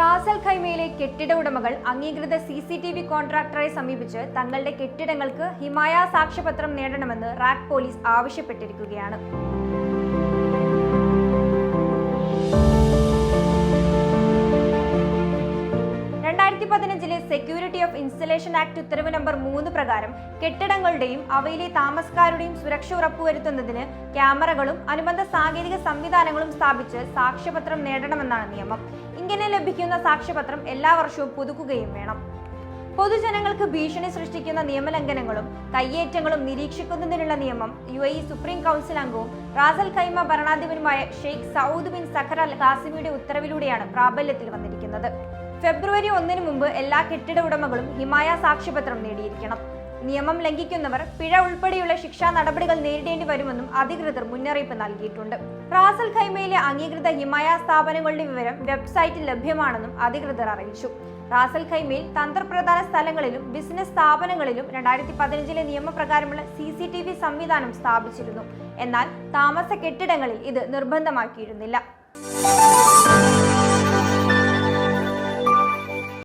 Ras al ഖൈമയിലെ കെട്ടിട ഉടമകൾ അംഗീകൃത സി സി ടി വി കോൺട്രാക്ടറെ സമീപിച്ച് തങ്ങളുടെ കെട്ടിടങ്ങൾക്ക് ഹിമായ സാക്ഷ്യപത്രം നേടണമെന്ന് റാക് പോലീസ് ആവശ്യപ്പെട്ടിരിക്കുകയാണ്. രണ്ടായിരത്തി പതിനഞ്ചിലെ സെക്യൂരിറ്റി ഓഫ് ഇൻസ്റ്റലേഷൻ ആക്ട് ഉത്തരവ് നമ്പർ മൂന്ന് പ്രകാരം കെട്ടിടങ്ങളുടെയും അവയിലെ താമസക്കാരുടെയും സുരക്ഷ ഉറപ്പുവരുത്തുന്നതിന് ക്യാമറകളും അനുബന്ധ സാങ്കേതിക സംവിധാനങ്ങളും സ്ഥാപിച്ച് സാക്ഷ്യപത്രം നേടണമെന്നാണ് നിയമം. ഇങ്ങനെ ലഭിക്കുന്ന സാക്ഷ്യപത്രം എല്ലാ വർഷവും പുതുക്കുകയും വേണം. പൊതുജനങ്ങൾക്ക് ഭീഷണി സൃഷ്ടിക്കുന്ന നിയമലംഘനങ്ങളും കയ്യേറ്റങ്ങളും നിരീക്ഷിക്കുന്നതിനുള്ള നിയമം യു എ സുപ്രീം കൗൺസിൽ അംഗവും Ras al Khaimah ഭരണാധിപനുമായ Sheikh Saud bin Saqr al ഖാസിമിയുടെ ഉത്തരവിലൂടെയാണ് പ്രാബല്യത്തിൽ വന്നിരിക്കുന്നത്. ഫെബ്രുവരി ഒന്നിന് മുമ്പ് എല്ലാ കെട്ടിട ഉടമകളും ഹിമായ സാക്ഷ്യപത്രം നേടിയിരിക്കണം. നിയമം ലംഘിക്കുന്നവർ പിഴ ഉൾപ്പെടെയുള്ള ശിക്ഷാ നടപടികൾ നേരിടേണ്ടി വരുമെന്നും അധികൃതർ മുന്നറിയിപ്പ് നൽകിയിട്ടുണ്ട്. റാസൽ ഖൈമയിലെ അംഗീകൃത ഹിമായ സ്ഥാപനങ്ങളുടെ വിവരം വെബ്സൈറ്റിൽ ലഭ്യമാണെന്നും അധികൃതർ അറിയിച്ചു. റാസൽ ഖൈമയിൽ തന്ത്രപ്രധാന സ്ഥലങ്ങളിലും ബിസിനസ് സ്ഥാപനങ്ങളിലും രണ്ടായിരത്തി പതിനഞ്ചിലെ നിയമപ്രകാരമുള്ള സി സി ടി വി സംവിധാനം സ്ഥാപിച്ചിരുന്നു. എന്നാൽ താമസ കെട്ടിടങ്ങളിൽ ഇത് നിർബന്ധമാക്കിയിരുന്നില്ല.